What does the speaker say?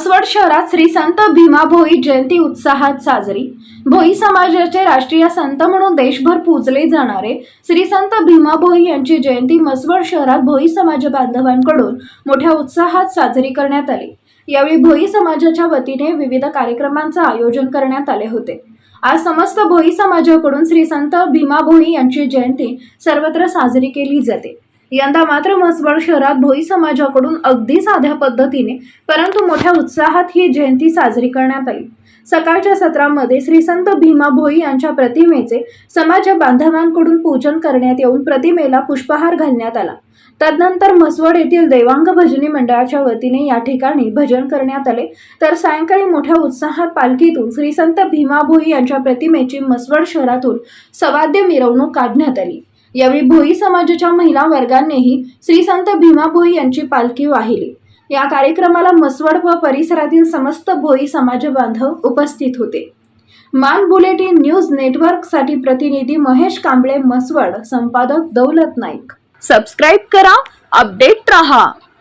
शहरात श्री संत भीमा भोई जयंती उत्साहात साजरी. भोई समाजाचे राष्ट्रीय संत म्हणून देशभर पूजले जाणारे श्री संत भीमा भोई यांची जयंती मसवड शहरात भोई समाज बांधवांकडून मोठ्या उत्साहात साजरी करण्यात आली. यावेळी भोई समाजाच्या वतीने विविध कार्यक्रमांचं आयोजन करण्यात आले होते. आज समस्त भोई समाजाकडून श्री संत भीमा भोई यांची जयंती सर्वत्र साजरी केली जाते. यंदा मात्र म्हसवड शहरात भोई समाजाकडून अगदी साध्या पद्धतीने परंतु मोठ्या उत्साहात ही जयंती साजरी करण्यात आली. सकाळच्या सत्रामध्ये श्री संत भीमा भोई यांच्या प्रतिमेचे समाज बांधवांकडून पूजन करण्यात येऊन प्रतिमेला पुष्पहार घालण्यात आला. तदनंतर म्हसवड येथील देवांग भजनी मंडळाच्या वतीने या ठिकाणी भजन करण्यात आले. तर सायंकाळी मोठ्या उत्साहात पालखीतून श्री संत भीमा भोई यांच्या प्रतिमेची म्हसवड शहरातून सवाद्य मिरवणूक काढण्यात आली. यावेळी भोई समाजाच्या महिला वर्गांनीही श्री संत भीमा भोई यांची पालखी वाहिली. या कार्यक्रमाला मसवड व परिसरातील समस्त भोई समाज बांधव उपस्थित होते. मान बुलेटिन न्यूज नेटवर्कसाठी प्रतिनिधी महेश कांबळे मसवड संपादक दौलत नाईक. सबस्क्राईब करा अपडेट रहा.